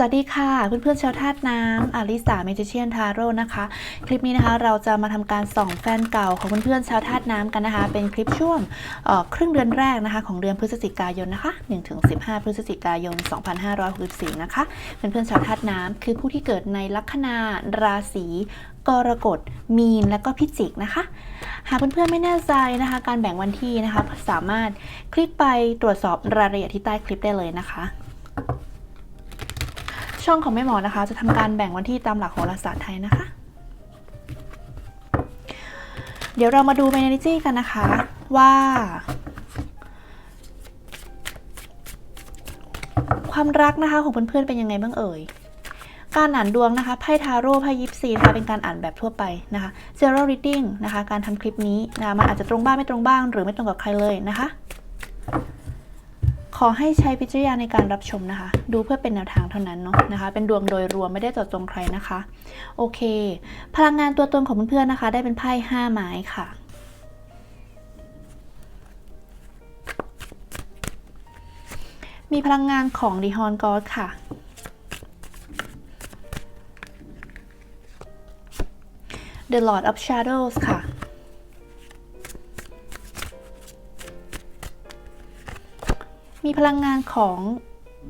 สวัสดีค่ะเพื่อนๆชาวธาตุน้ำอาริสาเมจิเชียนทาโร่นะคะ คลิปนี้นะคะเราจะมาทำการส่องแฟนเก่าของเพื่อนๆชาวธาตุน้ำกันนะคะ เป็นคลิปช่วงครึ่งเดือนแรกนะคะของเดือนพฤศจิกายนนะคะ1-15 พฤศจิกายน 2564 นะคะเพื่อนๆชาวธาตุน้ำคือผู้ที่เกิดในลัคนาราศีกรกฎมีนและก็พิจิกนะคะ หากเพื่อนๆไม่แน่ใจนะคะ การแบ่งวันที่นะคะสามารถคลิกไปตรวจสอบรายละเอียดที่ใต้คลิปได้เลยนะคะ ช่องของแม่หมอนะคะ จะทำการแบ่งวันที่ตามหลักโหราศาสตร์ไทยนะคะ เดี๋ยวเรามาดูเมน r จี้กันนะคะว่า ความรักนะคะของเพื่อนๆเป็นยังไงบ้างเอ่ยการอ่านดวงนะคะ ไพ่ทาโร่ ไพ่ยิปซีนะคะ เป็นการอ่านแบบทั่วไปนะคะ zero reading นะคะ การทำคลิปนี้นะะมันอาจจะตรงบ้างไม่ตรงบ้าง หรือไม่ตรงกับใครเลยนะคะ ขอให้ใช้พิจารณาในการรับชมนะคะ ดูเพื่อเป็นแนวทางเท่านั้นเนาะนะคะ เป็นดวงโดยรวมไม่ได้เจาะจงใครนะคะ โอเค พลังงานตัวตนของเพื่อนๆนะคะ ได้เป็นไพ่ห้าไม้ค่ะมีพลังงานของดีฮอนกอดค่ะ The Lord of Shadows ค่ะ มีพลังงานของ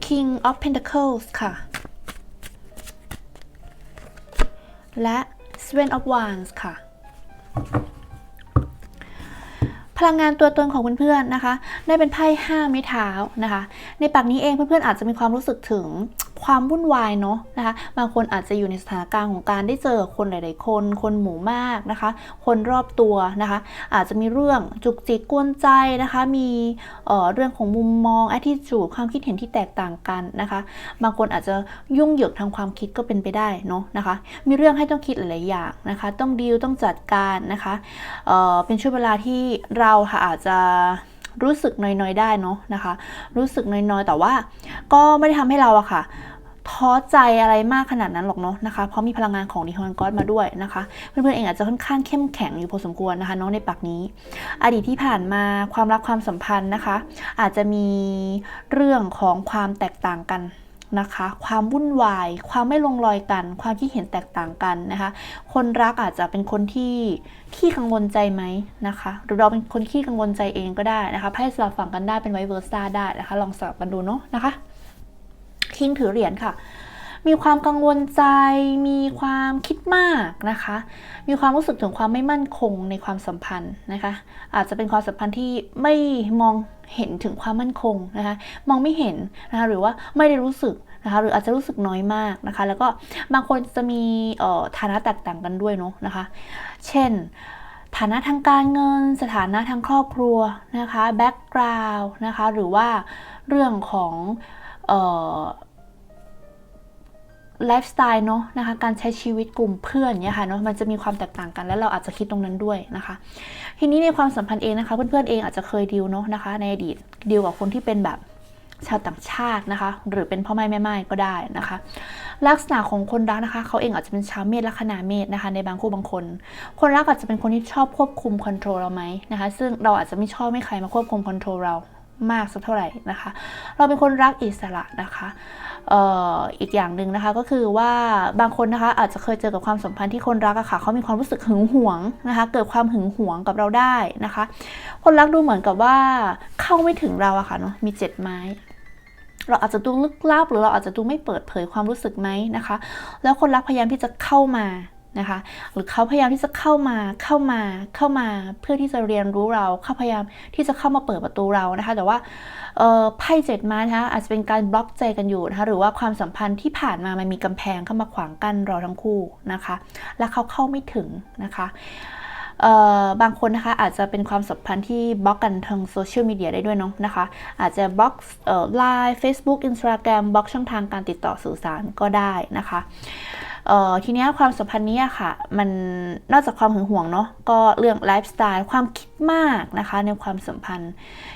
King of Pentacles ค่ะ และ Seven of Wands ค่ะ พลังงานตัวตนของเพื่อนๆนะคะ ได้เป็นไพ่ห้าไม้เท้านะคะ ในปากนี้เองเพื่อนๆอาจจะมีความรู้สึกถึง ความวุ่นวายเนาะนะคะ บางคนอาจจะอยู่ในสถานการณ์ของการได้เจอคนหลาย ๆ คน คนหมู่มากนะคะ คนรอบตัวนะคะ อาจจะมีเรื่องจุกจิกกวนใจนะคะ มีเอ่อเรื่องของมุมมอง attitude ความคิดเห็นที่แตกต่างกันนะคะ บางคนอาจจะยุ่งเหยิงทางความคิดก็เป็นไปได้เนาะนะคะ มีเรื่องให้ต้องคิดหลาย ๆ อย่างนะคะ ต้องดีลต้องจัดการนะคะเออเป็นช่วงเวลาที่เราค่ะอาจจะรู้สึกน้อย ๆ ได้เนาะนะคะ รู้สึกน้อย ๆ แต่ว่าก็ไม่ได้ทำให้เราอะค่ะ ท้อใจอะไรมากขนาดนั้นหรอกเนาะนะคะ เพราะมีพลังงานของดิฮอนกอสมาด้วยนะคะ เพื่อนๆเองอาจจะค่อนข้างเข้มแข็งอยู่พอสมควรนะคะน้องในปักนี้ อดีตที่ผ่านมาความรักความสัมพันธ์นะคะ อาจจะมีเรื่องของความแตกต่างกันนะคะ ความวุ่นวาย ความไม่ลงรอยกัน ความคิดเห็นแตกต่างกันนะคะ คนรักอาจจะเป็นคนที่ขี้กังวลใจไหมนะคะ หรือเราเป็นคนขี้กังวลใจเองก็ได้นะคะไพ่สลับฝั่งกันได้เป็นไวเวอร์ซ่าได้นะคะ ลองสลับกันดูเนาะนะคะ คิงถือเหรียญค่ะ มีความกังวลใจ มีความคิดมากนะคะ มีความรู้สึกถึงความไม่มั่นคงในความสัมพันธ์นะคะ อาจจะเป็นความสัมพันธ์ที่ไม่มองเห็นถึงความมั่นคงนะคะ มองไม่เห็นนะคะ หรือว่าไม่ได้รู้สึกนะคะหรืออาจจะรู้สึกน้อยมากนะคะ แล้วก็บางคนจะมีฐานะแตกต่างกันด้วยเนาะนะคะ เช่น ฐานะทางการเงิน สถานะทางครอบครัวนะคะแบ็กกราวน์นะคะ หรือว่าเรื่องของ ไลฟ์สไตล์เนาะนะคะการใช้ชีวิตกลุ่มเพื่อนเนี่ยค่ะเนาะมันจะมีความแตกต่างกัน แล้วเราอาจจะคิดตรงนั้นด้วยนะคะ ทีนี้ในความสัมพันธ์เองนะคะ เพื่อนๆเองอาจจะเคยดีลเนาะนะคะในอดีตดีลกับคนที่เป็นแบบชาวต่างชาตินะคะ หรือเป็นพ่อแม่แม่ไม้ก็ได้นะคะ ลักษณะของคนรักนะคะ เขาเองอาจจะเป็นชาวเมษลัคนาเมษนะคะ ในบางคู่บางคน คนรักอาจจะเป็นคนที่ชอบควบคุมคอนโทรลเราไหมนะคะ ซึ่งเราอาจจะไม่ชอบไม่ใครมาควบคุมคอนโทรลเรามากสักเท่าไหร่นะคะ เราเป็นคนรักอิสระนะคะ อีกอย่างหนึ่งนะคะก็คือว่าบางคนนะคะอาจจะเคยเจอกับความสัมพันธ์ที่คนรักอะค่ะเขามีความรู้สึกหึงหวงนะคะ เกิดความหึงหวงกับเราได้นะคะ คนรักดูเหมือนกับว่าเข้าไม่ถึงเราอะค่ะเนาะมีเจ็ดไม้เราอาจจะดูลึกลับหรือเราอาจจะดูไม่เปิดเผยความรู้สึกไหมนะคะ แล้วคนรักพยายามที่จะเข้ามา นะคะ หรือเขาพยายามที่จะเข้ามา เข้ามา เข้ามาเพื่อที่จะเรียนรู้เรา เขาพยายามที่จะเข้ามาเปิดประตูเรานะคะ แต่ว่าไพ่เจ็ดมานะคะอาจจะเป็นการบล็อกใจกันอยู่นะคะ หรือว่าความสัมพันธ์ที่ผ่านมามันมีกำแพงเข้ามาขวางกั้นเราทั้งคู่นะคะ และเขาเข้าไม่ถึงนะคะ บางคนนะคะอาจจะเป็นความสัมพันธ์ที่บล็อกกันทางโซเชียลมีเดียได้ด้วยเนาะนะคะ อาจจะบล็อกไลน์ Facebook Instagram บล็อกช่องทางการติดต่อสื่อสารก็ได้นะคะทีเนี้ยความสัมพันธ์เนี้ยค่ะ มันนอกจากความหึงหวงเนาะก็เรื่องไลฟ์สไตล์ความคิดมากนะคะในความสัมพันธ์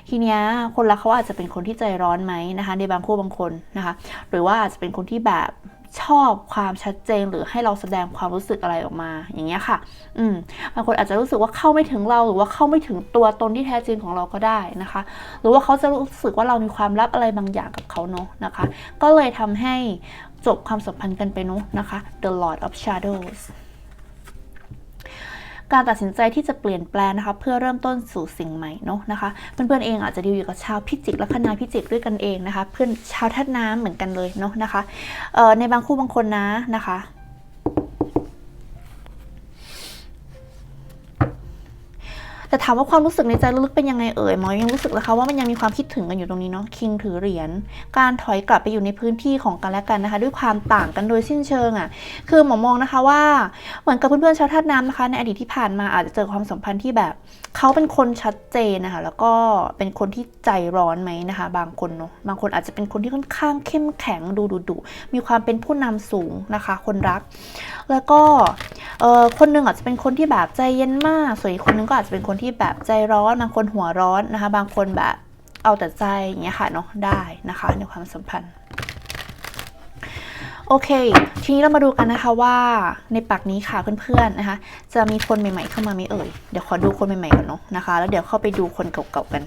ทีเนี้ยคนรักเขาอาจจะเป็นคนที่ใจร้อนไหมนะคะ ในบางคู่บางคนนะคะ หรือว่าอาจจะเป็นคนที่แบบ ชอบความชัดเจนหรือให้เราแสดงความรู้สึกอะไรออกมา อย่างเงี้ยค่ะ อืมบางคนอาจจะรู้สึกว่าเข้าไม่ถึงเราหรือว่าเข้าไม่ถึงตัวตนที่แท้จริงของเราก็ได้นะคะ หรือว่าเขาจะรู้สึกว่าเรามีความลับอะไรบางอย่างกับเขาเนาะนะคะ ก็เลยทำให้จบความสัมพันธ์กันไปเนาะนะคะ The Lord of Shadows การตัดสินใจที่จะเปลี่ยนแปลงนะคะเพื่อเริ่มต้นสู่สิ่งใหม่เนาะนะคะเพื่อนๆเองอาจจะดีลอยู่กับชาวพิจิกและคณาพิจิกด้วยกันเองนะคะ เพื่อนชาวธาตุน้ำเหมือนกันเลยเนาะนะคะในบางคู่บางคนนะนะคะ แต่ถามว่าความรู้สึกในใจลึกๆเป็นยังไงเอ่ยหมอยังรู้สึกนะคะว่ามันยังมีความคิดถึงกันอยู่ตรงนี้เนาะคิงถือเหรียญการถอยกลับไปอยู่ในพื้นที่ของกันและกันนะคะ ด้วยความต่างกันโดยสิ้นเชิงอะ่ะคือหมอมองนะคะว่าเหมือนกับเพื่อนๆชาวธาตุน้ำนะคะ ในอดีตที่ผ่านมาอาจจะเจอความสัมพันธ์ที่แบบเขาเป็นคนชัดเจนนะคะแล้วก็เป็นคนที่ใจร้อนไหมนะคะ บางคนเนาะบางคนอาจจะเป็นคนที่ค่อนข้างเข้มแข็งดูดุดุมีความเป็นผู้นำสูงนะคะ คนรัก แล้วก็คนหนึ่งอาจจะเป็นคนที่แบบใจเย็นมากส่วนอีกคนหนึงก็อาจจะเป็นคนที่แบบใจร้อนบางคนหัวร้อนนะคะ บางคนแบบเอาแต่ใจอย่างเงี้ยค่ะเนาะได้นะคะ ในความสัมพันธ์ โอเค ทีนี้เรามาดูกันนะคะว่าในปักนี้ค่ะเพื่อนๆนะคะ จะมีคนใหม่ๆเข้ามาไหมเอ่ยเดี๋ยวขอดูคนใหม่ๆก่อนเนาะนะคะ แล้วเดี๋ยวเข้าไปดูคนเก่าๆกัน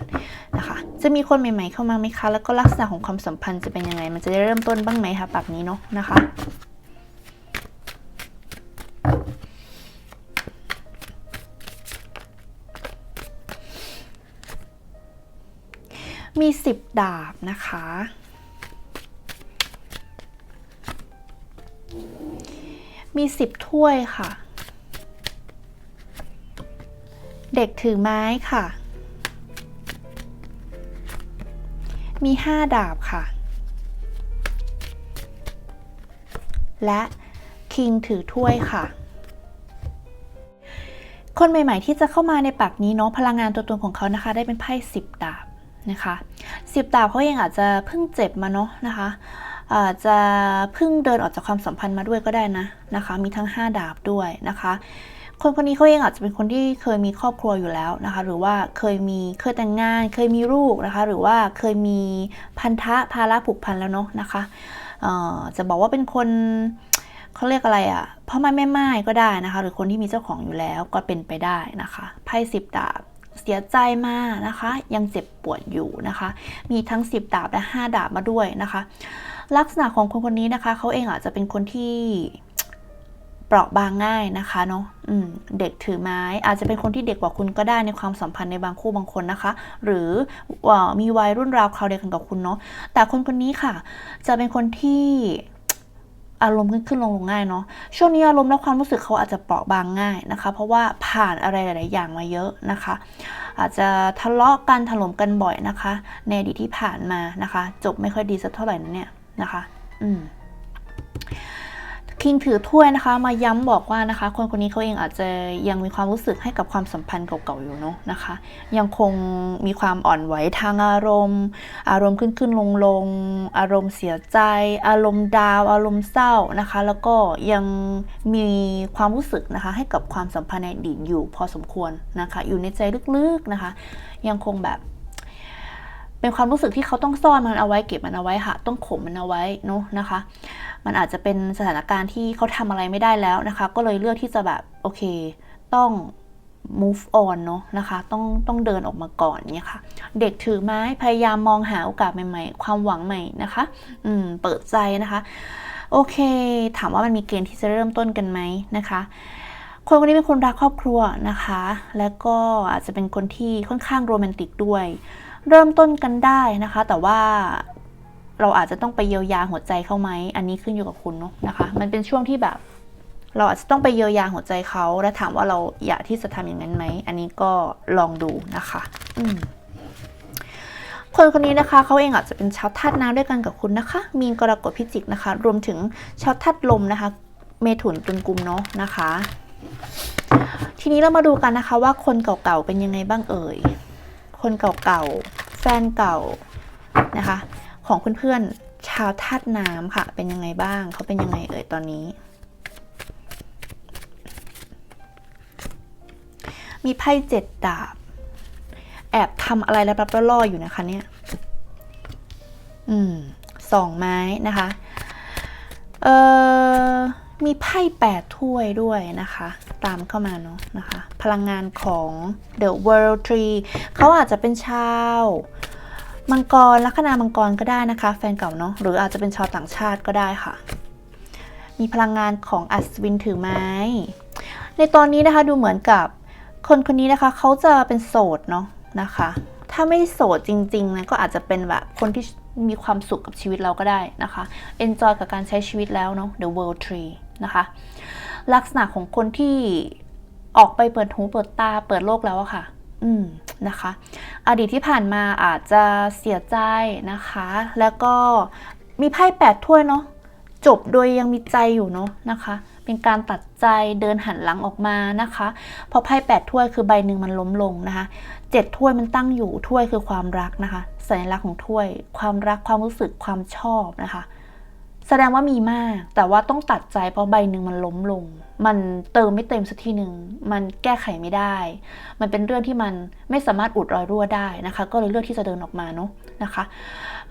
นะคะ จะมีคนใหม่ๆเข้ามาไหมคะ แล้วก็ลักษณะของความสัมพันธ์จะเป็นยังไง มันจะได้เริ่มต้นบ้างไหมคะปักนี้เนาะนะคะ มีสิบดาบนะคะ มีสิบถ้วยค่ะ เด็กถือไม้ค่ะ มีห้าดาบค่ะ และคิงถือถ้วยค่ะคนใหม่ ๆ ที่จะเข้ามาในปักนี้เนาะพลังงานตัวตนของเขานะคะ ได้เป็นไพ่สิบดาบ นะคะสิบดาบเขาเองอาจจะเพิ่งเจ็บมาเนาะนะคะอาจจะเพิ่งเดินออกจากความสัมพันธ์มาด้วยก็ได้นะนะคะ มีทั้ง 5 ดาบด้วยนะคะ คนคนนี้เขาเองอาจจะเป็นคนที่เคยมีครอบครัวอยู่แล้วนะคะ หรือว่าเคยมีเคยแต่งงาน เคยมีลูกนะคะ หรือว่าเคยมีพันธะภาระผูกพันแล้วเนาะนะคะจะบอกว่าเป็นคนเขาเรียกอะไรอะ่ะพ่อไม้แม่ไม้ก็ได้นะคะ หรือคนที่มีเจ้าของอยู่แล้วก็เป็นไปได้นะคะไพ่สิบดาบ เสียใจมากนะคะ ยังเจ็บปวดอยู่นะคะ มีทั้ง 10 ดาบและ 5 ดาบมาด้วยนะคะ ลักษณะของคนคนนี้นะคะเขาเองอาจจะเป็นคนที่เปราะบางง่ายนะคะเนาะเด็กถือไม้อาจจะเป็นคนที่เด็กกว่าคุณก็ได้ในความสัมพันธ์ในบางคู่บางคนนะคะ หรือมีวัยรุ่นราวคราวเดียวกันกับคุณเนาะแต่คนคนนี้ค่ะ จะเป็นคนที่ อารมณ์ขึ้นขึ้นลงลงง่ายเนาะช่วงนี้อารมณ์และความรู้สึกเขาอาจจะเปราะบางง่ายนะคะ เพราะว่าผ่านอะไรหลาย ๆ อย่างมาเยอะนะคะ อาจจะทะเลาะกันถล่มกันบ่อยนะคะ ในอดีตที่ผ่านมานะคะ จบไม่ค่อยดีสักเท่าไหร่นะเนี่ยนะคะ อืม คิงถือถ้วยนะคะ มาย้ำบอกว่านะคะ คนคนนี้เขาเองอาจจะยังมีความรู้สึกให้กับความสัมพันธ์เก่าๆอยู่เนาะนะคะ ยังคงมีความอ่อนไหวทางอารมณ์ อารมณ์ขึ้นขึ้นลงลงอารมณ์เสียใจ อารมณ์ดาว อารมณ์เศร้านะคะ แล้วก็ยังมีความรู้สึกนะคะ ให้กับความสัมพันธ์ในอดีตอยู่พอสมควรนะคะ อยู่ในใจลึกๆนะคะ ยังคงแบบ เป็นความรู้สึกที่เขาต้องซ่อนมันเอาไว้เก็บมันเอาไว้ค่ะ ต้องข่มมันเอาไว้เนาะนะคะ มันอาจจะเป็นสถานการณ์ที่เขาทำอะไรไม่ได้แล้วนะคะ ก็เลยเลือกที่จะแบบโอเค ต้อง move on เนาะนะคะ ต้องต้องเดินออกมาก่อนเนี่ยค่ะ เด็กถือไม้พยายามมองหาโอกาสใหม่ ๆ ความหวังใหม่นะคะ อืม เปิดใจนะคะ โอเค ถามว่ามันมีเกณฑ์ที่จะเริ่มต้นกันไหมนะคะ คนคนนี้เป็นคนรักครอบครัวนะคะ แล้วก็อาจจะเป็นคนที่ค่อนข้างโรแมนติกด้วย เริ่มต้นกันได้นะคะ แต่ว่าเราอาจจะต้องไปเยียวยาหัวใจเขาไหม อันนี้ขึ้นอยู่กับคุณเนาะนะคะ มันเป็นช่วงที่แบบ เราอาจจะต้องไปเยียวยาหัวใจเขาและถามว่าเราอยากที่จะทำอย่างนั้นไหม อันนี้ก็ลองดูนะคะ อืมคนคนนี้นะคะเขาเองอาจจะเป็นชาวธาตุน้ำด้วยกันกับคุณนะคะ มีนกรกฎพิจิกนะคะ รวมถึงชาวธาตุลมนะคะ เมถุนตุลกุมเนาะนะคะ ทีนี้เรามาดูกันนะคะว่าคนเก่าๆเป็นยังไงบ้างเอ่ย คนเก่าๆ แฟนเก่านะคะ ของเพื่อนๆ ชาวธาตุน้ำค่ะ เป็นยังไงบ้าง เขาเป็นยังไงเอ่ยตอนนี้ มีไพ่เจ็ดดาบ แอบทำอะไรแล้วรับล่ออยู่นะคะเนี่ย อืมสองไม้นะคะ เอ่อ มีไพ่แปดถ้วยด้วยนะคะ ตามเข้ามาเนาะนะคะ พลังงานของ The World Tree เขาอาจจะเป็นชาวมังกรลัคนามังกรก็ได้นะคะ แฟนเก่าเนาะหรืออาจจะเป็นชาวต่างชาติก็ได้ค่ะ มีพลังงานของอัศวินถือไม้ ในตอนนี้นะคะดูเหมือนกับคนคนนี้นะคะเขาจะเป็นโสดเนาะนะคะ ถ้าไม่โสดจริงๆนะก็อาจจะเป็นแบบคนที่มีความสุขกับชีวิตเราก็ได้นะคะ enjoy กับการใช้ชีวิตแล้วเนาะ the world tree นะคะ ลักษณะของคนที่ออกไปเปิดหูเปิดตาเปิดโลกแล้วอะค่ะ อืมนะคะ อดีตที่ผ่านมาอาจจะเสียใจนะคะ แล้วก็มีไพ่แปดถ้วยเนาะจบโดยยังมีใจอยู่เนาะนะคะ เป็นการตัดใจเดินหันหลังออกมานะคะเพราะไพ่แปดถ้วยคือใบหนึ่งมันล้มลงนะคะเจ็ดถ้วยมันตั้งอยู่ถ้วยคือความรักนะคะสัญลักษณ์ของถ้วย ความรักความรู้สึกความชอบนะคะ แสดงว่ามีมาก แต่ว่าต้องตัดใจเพราะใบหนึ่งมันล้มลง มันเติมไม่เต็มสักทีหนึ่งมันแก้ไขไม่ได้ มันเป็นเรื่องที่มันไม่สามารถอุดรอยรั่วได้นะคะ ก็เลยเลือกที่จะเดินออกมาเนาะนะคะ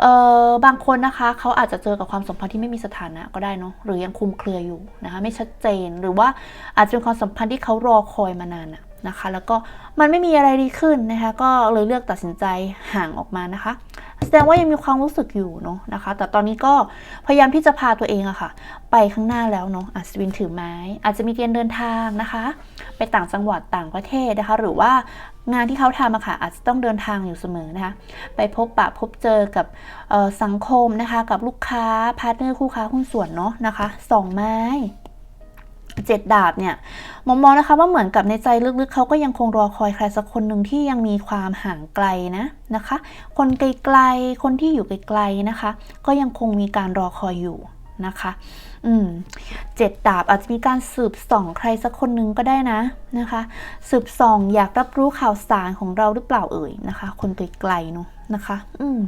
เอ่อบางคนนะคะเขาอาจจะเจอกับความสัมพันธ์ที่ไม่มีสถานะก็ได้เนาะหรือยังคลุมเครืออยู่นะคะ ไม่ชัดเจนหรือว่าอาจจะเป็นความสัมพันธ์ที่เขารอคอยมานานอะนะคะ แล้วก็มันไม่มีอะไรดีขึ้นนะคะ ก็เลยเลือกตัดสินใจห่างออกมานะคะ แสดงว่ายังมีความรู้สึกอยู่เนาะนะคะ แต่ตอนนี้ก็พยายามที่จะพาตัวเองอะค่ะ ไปข้างหน้าแล้วเนาะอัศวินถือไม้ อาจจะมีเกณฑ์เดินทางนะคะ ไปต่างจังหวัดต่างประเทศนะคะ หรือว่างานที่เขาทำอะค่ะอาจจะต้องเดินทางอยู่เสมอนะคะ ไปพบปะพบเจอกับสังคมนะคะ กับลูกค้าพาร์ทเนอร์คู่ค้าหุ้นส่วนเนาะนะคะสองไม้ เจ็ดดาบเนี่ยมองมองนะคะว่าเหมือนกับในใจลึกๆเขาก็ยังคงรอคอยใครสักคนหนึ่งที่ยังมีความห่างไกลนะนะคะ คนไกลๆคนที่อยู่ไกลๆนะคะ ก็ยังคงมีการรอคอยอยู่นะคะ อืมเจ็ดดาบอาจจะมีการสืบส่องใครสักคนหนึ่งก็ได้นะนะคะ สืบส่องอยากรับรู้ข่าวสารของเราหรือเปล่าเอ่ยนะคะ คนไกลๆเนาะนะคะ อืม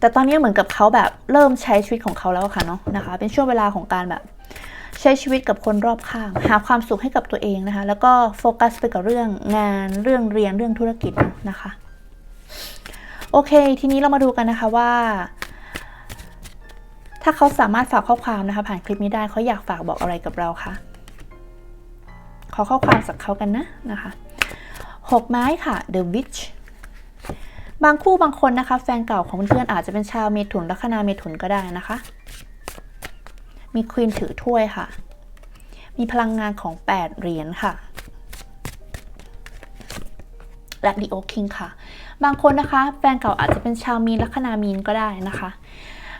แต่ตอนนี้เหมือนกับเขาแบบเริ่มใช้ชีวิตของเขาแล้วค่ะเนาะนะคะ เป็นช่วงเวลาของการแบบใช้ชีวิตกับคนรอบข้าง หาความสุขให้กับตัวเองนะคะ แล้วก็โฟกัสไปกับเรื่องงานเรื่องเรียนเรื่องธุรกิจนะคะโอเค ทีนี้เรามาดูกันนะคะว่า ถ้าเขาสามารถฝากข้อความนะคะ ผ่านคลิปนี้ได้เขาอยากฝากบอกอะไรกับเราคะขอข้อความจากเขากันนะนะคะหกไม้ค่ะ The Witch บางคู่บางคนนะคะ แฟนเก่าของเพื่อนอาจจะเป็นชาวเมถุนลัคนาเมถุนก็ได้นะคะ มีควีนถือถ้วยค่ะ มีพลังงานของ 8 เหรียญค่ะ และดีโอคิงค่ะ บางคนนะคะ แฟนเก่าอาจจะเป็นชาวมีนลัคนามีนก็ได้นะคะ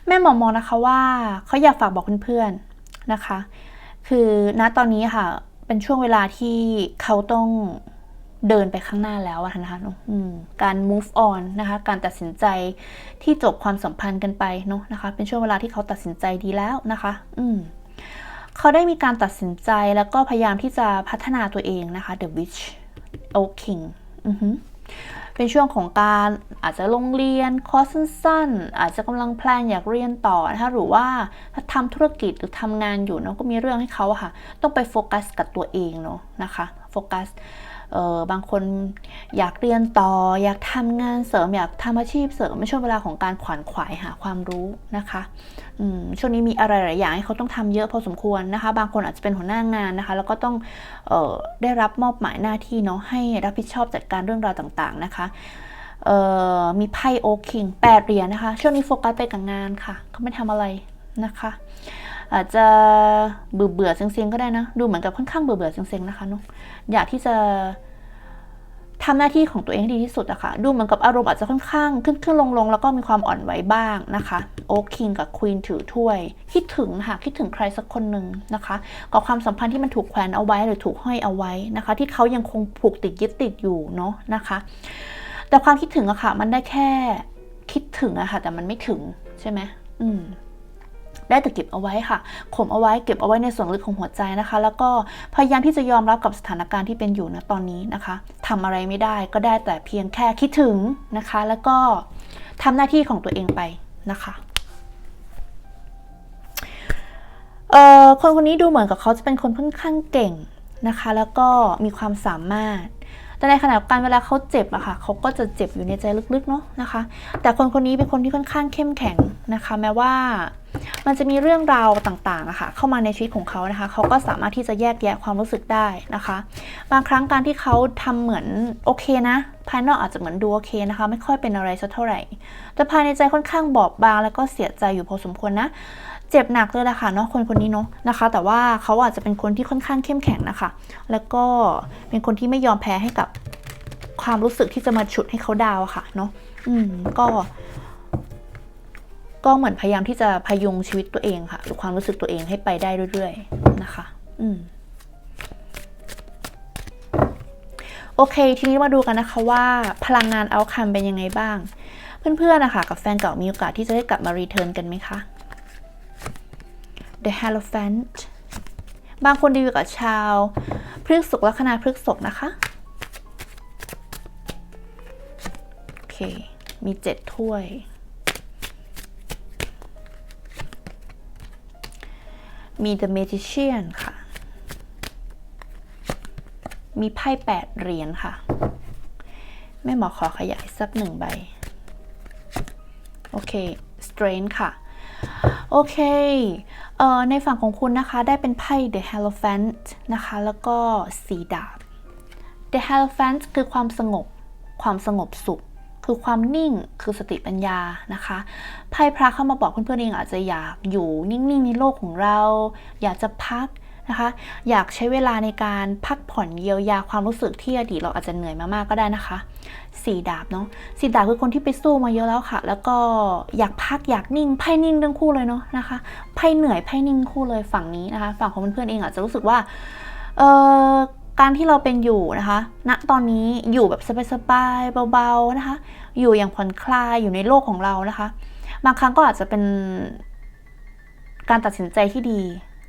แม่หมอมองนะคะว่าเขาอยากฝากบอกเพื่อนๆนะคะ คือณตอนนี้ค่ะเป็นช่วงเวลาที่เขาต้อง เดินไปข้างหน้าแล้วนะคะการ move on นะคะ การตัดสินใจที่จบความสัมพันธ์กันไปเนาะนะคะ เป็นช่วงเวลาที่เขาตัดสินใจดีแล้วนะคะ อืมเขาได้มีการตัดสินใจแล้วก็พยายามที่จะพัฒนาตัวเองนะคะ The Witch Oak King อือหือเป็นช่วงของการอาจจะลงเรียนคอร์สสั้นๆอาจจะกำลังแพลนอยากเรียนต่อนะคะหรือว่าถ้าทำธุรกิจหรือทำงานอยู่เนาะก็มีเรื่องให้เขาค่ะ ต้องไปโฟกัสกับตัวเองเนาะนะคะโฟกัส เออบางคนอยากเรียนต่อ อยากทำงานเสริม อยากทำอาชีพเสริมไม่ช่วงเวลาของการขวนขวายหาความรู้นะคะช่วงนี้มีอะไรหลายอย่างให้เขาต้องทำเยอะพอสมควรนะคะ บางคนอาจจะเป็นหัวหน้างานนะคะ แล้วก็ต้องออได้รับมอบหมายหน้าที่เนาะให้รับผิดชอบจัดการเรื่องราวต่างๆนะคะมีไพ่โอคิงแปดเหรียญนะคะ ช่วงนี้โฟกัสไปกับงานค่ะเขาไม่ทำอะไรนะคะ อาจจะเบื่อเบื่อๆเซ็งๆก็ได้นะ ดูเหมือนกับค่อนข้างเบื่อเบื่อๆเซ็งๆนะคะเนาะอยากที่จะทำหน้าที่ของตัวเองให้ดีที่สุดอะคะ่ะ ดูเหมือนกับอารมณ์อาจจะค่อนข้างขึ้นขึ้นลงลงแล้วก็มีความอ่อนไหวบ้างนะคะ โอคิงกับควีนถือถ้วย คิดถึงค่ะ คิดถึงใครสักคนหนึ่งนะคะ กับความสัมพันธ์ที่มันถูกแขวนเอาไว้หรือถูกห้อยเอาไว้นะคะ ที่เขายังคงผูกติดยึดติดอยู่เนาะนะคะ แต่ความคิดถึงอะค่ะ มันได้แค่คิดถึงอะค่ะ แต่มันไม่ถึงใช่ไหมอืม ได้แต่เก็บเอาไว้ค่ะข่มเอาไว้เก็บเอาไว้ในส่วนลึกของหัวใจนะคะ แล้วก็พยายามที่จะยอมรับกับสถานการณ์ที่เป็นอยู่นะตอนนี้นะคะทำอะไรไม่ได้ก็ได้แต่เพียงแค่คิดถึงนะคะ แล้วก็ทำหน้าที่ของตัวเองไปนะคะเอ่อคนคนนี้ดูเหมือนกับเขาจะเป็นคนค่อนข้างเก่งนะคะ แล้วก็มีความสามารถ แต่ในขณะเดียวกันเวลาเขาเจ็บอะค่ะเขาก็จะเจ็บอยู่ในใจลึกๆเนาะนะคะ แต่คนคนนี้เป็นคนที่ค่อนข้างเข้มแข็งนะคะ แม้ว่ามันจะมีเรื่องราวต่างๆอะค่ะเข้ามาในชีวิตของเขานะคะ เขาก็สามารถที่จะแยกแยะความรู้สึกได้นะคะ บางครั้งการที่เขาทำเหมือนโอเคนะ ภายนอกอาจจะเหมือนดูโอเคนะคะ ไม่ค่อยเป็นอะไรสักเท่าไหร่ แต่ภายในใจค่อนข้างบอบบางแล้วก็เสียใจอยู่พอสมควรนะ เจ็บหนักเลยละค่ะเนาะคนคนนี้เนาะนะคะ แต่ว่าเขาอาจจะเป็นคนที่ค่อนข้างเข้มแข็งนะคะ แล้วก็เป็นคนที่ไม่ยอมแพ้ให้กับความรู้สึกที่จะมาฉุดให้เขาดาวอะค่ะเนาะอืมก็ ก็เหมือนพยายามที่จะพยุงชีวิตตัวเองค่ะหรือความรู้สึกตัวเองให้ไปได้เรื่อยๆนะคะ อืมโอเค ทีนี้มาดูกันนะคะว่าพลังงานเอาคัมเป็นยังไงบ้าง เพื่อนๆนะคะกับแฟนเก่ามีโอกาสที่จะได้กลับมารีเทิร์นกันไหมคะ The Hierophant บางคนดีลกับชาวพฤกษกลัคนาพฤกษกนะคะ โอเค มีเจ็ดถ้วย มี The Magician ค่ะ มีไพ่แปดเหรียญค่ะ แม่หมอขอขยายสักหนึ่งใบ โอเค Strength ค่ะ โอเคเอ่อในฝั่งของคุณนะคะ ได้เป็นไพ่ The Hierophant นะคะ แล้วก็สีดาบ The Hierophant คือความสงบ ความสงบสุข คือความนิ่ง คือสติปัญญานะคะ ไพ่พระเข้ามาบอกเพื่อนๆเองอาจจะอยากอยู่นิ่งๆ ในโลกของเรา อยากจะพัก นะคะ อยากใช้เวลาในการพักผ่อนเยียวยาความรู้สึกที่อดีตเราอาจจะเหนื่อยมามากก็ได้นะคะสีดาบเนาะสีดาบคือคนที่ไปสู้มาเยอะแล้วค่ะ แล้วก็อยากพักอยากนิ่งไพ่นิ่งทั้งคู่เลยเนาะนะคะไพ่เหนื่อยไพ่นิ่งคู่เลยฝั่งนี้นะคะ ฝั่งของเพื่อนๆเองอาจจะรู้สึกว่าเออการที่เราเป็นอยู่นะคะ ณ ตอนนี้อยู่แบบสบายๆเบาๆนะคะ อยู่อย่างผ่อนคลายอยู่ในโลกของเรานะคะ บางครั้งก็อาจจะเป็นการตัดสินใจที่ดี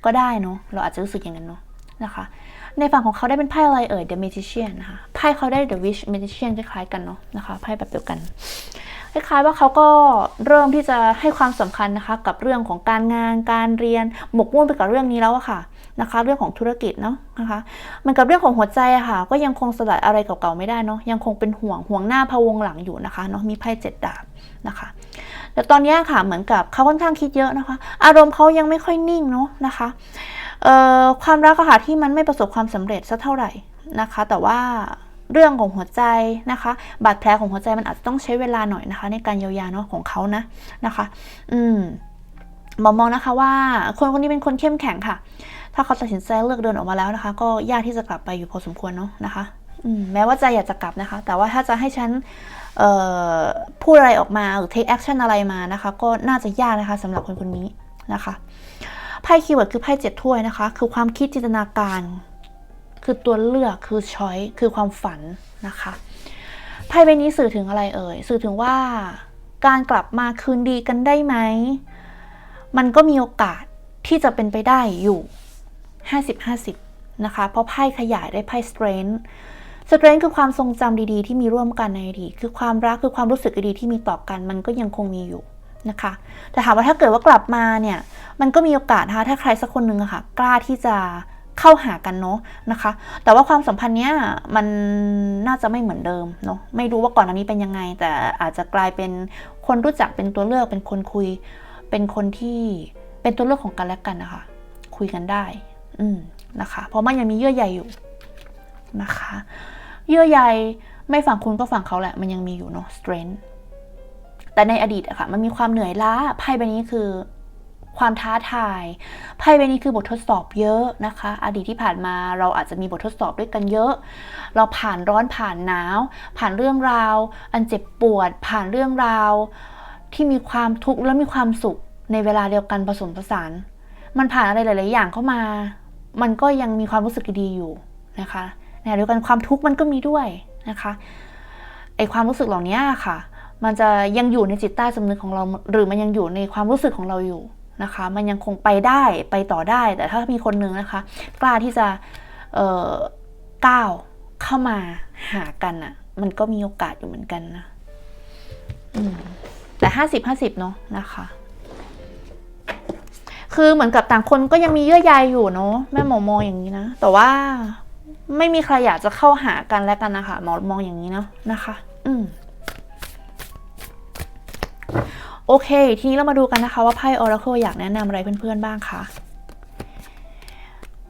ก็ได้เนาะเราอาจจะรู้สึกอย่างนั้นเนาะนะคะในฝั่งของเขาได้เป็นไพ่อะไรเอ่ย The Magician นะคะไพ่เขาได้ The Wish Magician คล้ายๆกันเนาะนะคะไพ่แบบเดียวกัน คล้ายๆว่าเขาก็เริ่มที่จะให้ความสำคัญนะคะ กับเรื่องของการงานการเรียนหมกมุ่นไปกับเรื่องนี้แล้วอะค่ะ นะคะ เรื่องของธุรกิจเนาะนะคะ มันกับเรื่องของหัวใจอะค่ะ ก็ยังคงสลัดอะไรเก่าๆไม่ได้เนาะยังคงเป็นห่วงห่วงหน้าพะวงหลังอยู่นะคะเนาะมีไพ่เจ็ดดาบนะคะแต่ตอนนี้ค่ะเหมือนกับเขาค่อนข้างคิดเยอะนะคะ อารมณ์เขายังไม่ค่อยนิ่งเนาะนะคะเอ่อความรักค่ะที่มันไม่ประสบความสำเร็จสักเท่าไหร่นะคะ แต่ว่าเรื่องของหัวใจนะคะ บาดแผลของหัวใจมันอาจจะต้องใช้เวลาหน่อยนะคะ ในการเยียวยาเนาะของเขานะนะคะ อืมหมอมองนะคะว่าคนคนนี้เป็นคนเข้มแข็งค่ะ ถ้าเขาตัดสินใจเลือกเดินออกมาแล้วนะคะ ก็ยากที่จะกลับไปอยู่พอสมควรเนาะนะคะมแม้ว่าใจอยากจะกลับนะคะ แต่ว่าถ้าจะให้ฉันพูดอะไรออกมาหรือ take action อะไรมานะคะ ก็น่าจะยากนะคะสำหรับคนคนนี้นะคะไพ่คีย์เวิร์ดคือไพ่เจ็ดถ้วยนะคะ คือความคิดจินตนาการ คือตัวเลือกคือช้อยคือความฝันนะคะไพ่ใบนี้สื่อถึงอะไรเอ่ยสื่อถึงว่าการกลับมาคืนดีกันได้ไหม มันก็มีโอกาสที่จะเป็นไปได้อยู่ 50-50 นะคะ เพราะไพ่ขยายได้ไพ่ strength strength คือความทรงจำดีๆ ที่มีร่วมกันในอดีตคือความรักคือความรู้สึกดีๆที่มีต่อกันมันก็ยังคงมีอยู่นะคะ แต่ถามว่าถ้าเกิดว่ากลับมาเนี่ย มันก็มีโอกาสนะคะถ้าใครสักคนหนึ่งอะค่ะ กล้าที่จะเข้าหากันเนาะนะคะ แต่ว่าความสัมพันธ์เนี้ยมันน่าจะไม่เหมือนเดิมเนาะไม่รู้ว่าก่อนอันนี้เป็นยังไง แต่อาจจะกลายเป็นคนรู้จักเป็นตัวเลือกเป็นคนคุย เป็นคนที่เป็นตัวเลือกของกันและกันนะคะ คุยกันได้ อืมนะคะ เพราะมันยังมีเยื่อใยอยู่นะคะ เยื่อใยไม่ฝั่งคุณก็ฝั่งเขาแหละ มันยังมีอยู่เนาะ strength แต่ในอดีตอะค่ะ มันมีความเหนื่อยล้าไพ่ใบนี้คือความท้าทายไพ่ใบนี้คือบททดสอบเยอะนะคะ อดีตที่ผ่านมาเราอาจจะมีบททดสอบด้วยกันเยอะ เราผ่านร้อนผ่านหนาว ผ่านเรื่องราว อันเจ็บปวด ผ่านเรื่องราว ที่มีความทุกข์และมีความสุขในเวลาเดียวกันผสมผสาน มันผ่านอะไรหลาย ๆ อย่างเข้ามา มันก็ยังมีความรู้สึกดีๆอยู่นะคะในเดียวกันความทุกข์มันก็มีด้วยนะคะไอความรู้สึกเหล่านี้ค่ะ มันจะยังอยู่ในจิตใต้สำนึกของเรา หรือมันยังอยู่ในความรู้สึกของเราอยู่นะคะ มันยังคงไปได้ไปต่อได้ แต่ถ้ามีคนนึงนะคะ กล้าที่จะเอ่อก้าวเข้ามาหากันอะ่ะ มันก็มีโอกาสอยู่เหมือนกันนะแต่ห้าสิบห้าสิบเนาะนะคะ คือเหมือนกับต่างคนก็ยังมีเยื่อใยอยู่เนาะแม่หมอมองอย่างนี้นะ แต่ว่าไม่มีใครอยากจะเข้าหากันแล้วกันนะคะหมอมองอย่างนี้เนาะนะคะ อืมโอเค ทีนี้เรามาดูกันนะคะว่าไพ่ Oracle อยากแนะนำอะไรเพื่อนๆบ้างคะ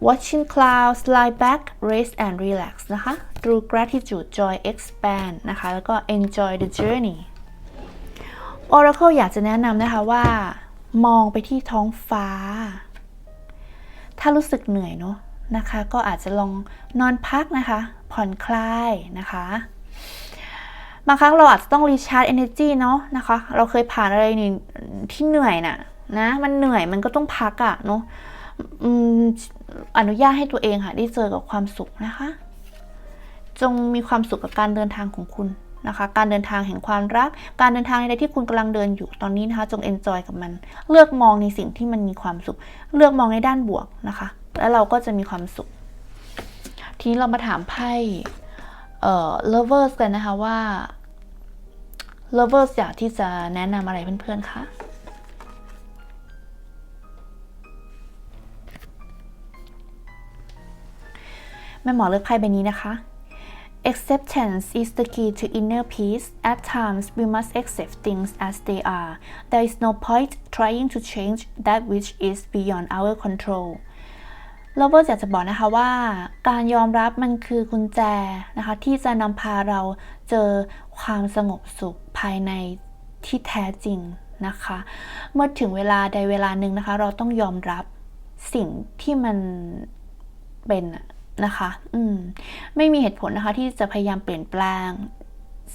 watching clouds lie back rest and relax นะคะ through gratitude joy expand นะคะ แล้วก็ enjoy the journey Oracle อยากจะแนะนำนะคะว่า มองไปที่ท้องฟ้า ถ้ารู้สึกเหนื่อยเนาะนะคะ ก็อาจจะลองนอนพักนะคะ ผ่อนคลายนะคะบางครั้งเราอาจจะต้องรีชาร์จ energy เนาะนะคะ เราเคยผ่านอะไรนี่ที่เหนื่อยน่ะนะ มันเหนื่อยมันก็ต้องพักอะเนาะออนุญาตให้ตัวเองค่ะ ได้เจอกับความสุขนะคะ จงมีความสุขกับการเดินทางของคุณ นะคะ การเดินทางแห่งความรัก การเดินทางในที่คุณกำลังเดินอยู่ตอนนี้นะคะ จง enjoy กับมัน เลือกมองในสิ่งที่มันมีความสุข เลือกมองในด้านบวกนะคะ แล้วเราก็จะมีความสุข ทีนี้เรามาถามไพ่เอ่อ lovers กันนะคะว่า lovers อยากที่จะแนะนำอะไรเพื่อนๆคะแม่หมอเลือกไพ่ใบนี้นะคะ Acceptance is the key to inner peace. At times, we must accept things as they are. There is no point trying to change that which is beyond our control. เราเบอร์อยากจะบอกนะคะว่า การยอมรับมันคือกุญแจนะคะที่จะนำพาเราเจอความสงบสุขภายในที่แท้จริงนะคะ เมื่อถึงเวลาใดเวลาหนึ่งนะคะ เราต้องยอมรับสิ่งที่มันเป็นอะ นะคะ อืม ไม่มีเหตุผลนะคะที่จะพยายามเปลี่ยนแปลง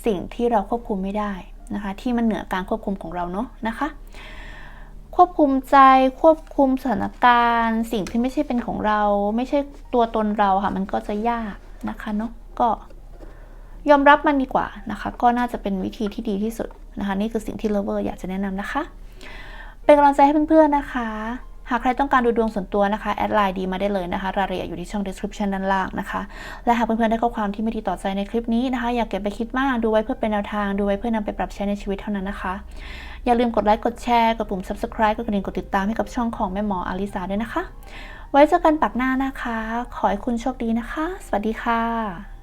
สิ่งที่เราควบคุมไม่ได้นะคะ ที่มันเหนือการควบคุมของเราเนาะนะคะ ควบคุมใจควบคุมสถานการณ์ สิ่งที่ไม่ใช่เป็นของเรา ไม่ใช่ตัวตนเราค่ะ มันก็จะยากนะคะเนาะก็ยอมรับมันดีกว่านะคะ ก็น่าจะเป็นวิธีที่ดีที่สุดนะคะ นี่คือสิ่งที่ lover อยากจะแนะนำนะคะ เป็นกำลังใจให้เพื่อนๆนะคะ หากใครต้องการดูดวงส่วนตัวนะคะแอดไลน์ดีมาได้เลยนะคะ รายละเอียดอยู่ที่ช่อง description ด้านล่างนะคะ และหากเพื่อนๆได้ข้อความที่ไม่ดีต่อใจในคลิปนี้นะคะ อย่าเก็บไปคิดมากดูไว้เพื่อเป็นแนวทางดูไว้เพื่อนำไปปรับใช้ในชีวิตเท่านั้นนะคะ อย่าลืมกดไลค์กดแชร์กดปุ่ม subscribe กดกระดิ่งกดติดตามให้กับช่องของแม่หมออาริสาด้วยนะคะ ไว้เจอกันปักหน้านะคะ ขอให้คุณโชคดีนะคะ สวัสดีค่ะ